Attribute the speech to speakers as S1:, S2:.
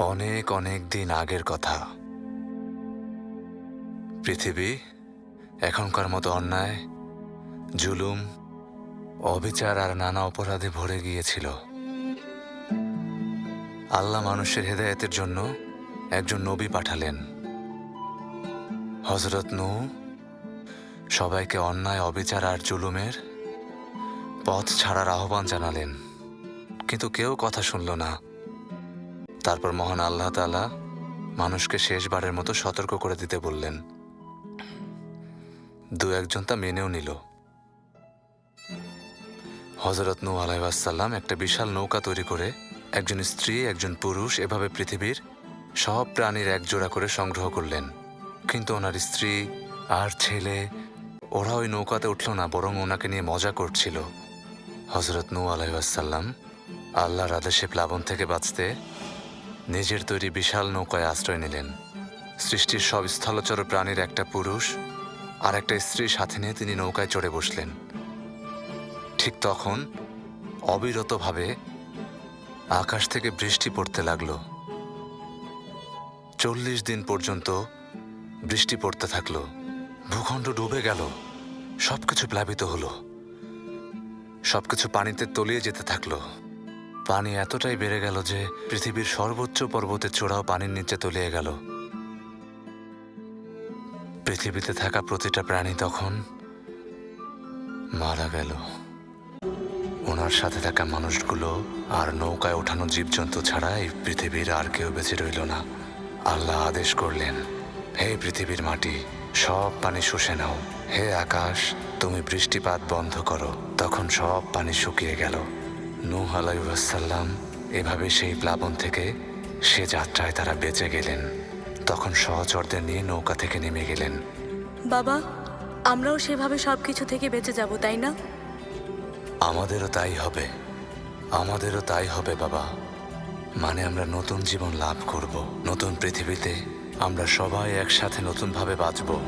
S1: অনেক অনেক দিন আগের কথা। পৃথিবী, এখনকার মতো অন্যায়, জুলুম, অবিচার আর নানা অপরাধে ভরে গিয়েছিল। আল্লাহ মানুষের হেদায়েতের জন্য একজন নবী পাঠালেন। হজরত নূ সবাইকে অন্যায়, অবিচার আর জুলুমের পথ ছাড়ার আহ্বান জানালেন। কিন্তু কেউ কথা শুনল না। তারপর মহান আল্লাহ তালা মানুষকে শেষবারের মতো সতর্ক করে দিতে বললেন। দু একজন তা মেনেও নিল। হজরত নূ আলাইসাল্লাম একটা বিশাল নৌকা তৈরি করে একজন স্ত্রী, একজন পুরুষ এভাবে পৃথিবীর সব প্রাণীর এক জোড়া করে সংগ্রহ করলেন। কিন্তু ওনার স্ত্রী আর ছেলে, ওরা ওই নৌকাতে উঠল না, বরং ওনাকে নিয়ে মজা করছিল। হজরত নূ আলাইসাল্লাম আল্লাহর আদেশে প্লাবন থেকে বাঁচতে নিজের তৈরি বিশাল নৌকায় আশ্রয় নিলেন। সৃষ্টির সব স্থলচর প্রাণীর একটা পুরুষ আর একটা স্ত্রী সাথে নিয়ে তিনি নৌকায় চড়ে বসলেন। ঠিক তখন অবিরতভাবে আকাশ থেকে বৃষ্টি পড়তে লাগল। চল্লিশ দিন পর্যন্ত বৃষ্টি পড়তে থাকল। ভূখণ্ড ডুবে গেল। সবকিছু প্লাবিত হলো। সবকিছু পানিতে তলিয়ে যেতে থাকল। পানি এতটাই বেড়ে গেল যে পৃথিবীর সর্বোচ্চ পর্বতের চূড়াও পানির নিচে তলিয়ে গেল। পৃথিবীতে থাকা প্রতিটা প্রাণী তখন মারা গেল। ওনার সাথে থাকা মানুষগুলো আর নৌকায় ওঠানো জীবজন্তু ছাড়া এই পৃথিবীর আর কেউ বেঁচে রইল না। আল্লাহ আদেশ করলেন, হে পৃথিবীর মাটি, সব পানি শুষে নাও। হে আকাশ, তুমি বৃষ্টিপাত বন্ধ করো। তখন সব পানি শুকিয়ে গেল। নূহ আলাইসাল্লাম এভাবে সেই প্লাবন থেকে সে যাত্রায় তারা বেঁচে গেলেন। তখন সহচরদের নিয়ে নৌকা থেকে নেমে গেলেন।
S2: বাবা আমরাও সেভাবে সব কিছু থেকে বেঁচে যাব তাই না?
S1: আমাদেরও তাই হবে। আমাদেরও তাই হবে বাবা। মানে আমরা নতুন জীবন লাভ করব। নতুন পৃথিবীতে আমরা সবাই একসাথে নতুনভাবে বাঁচব।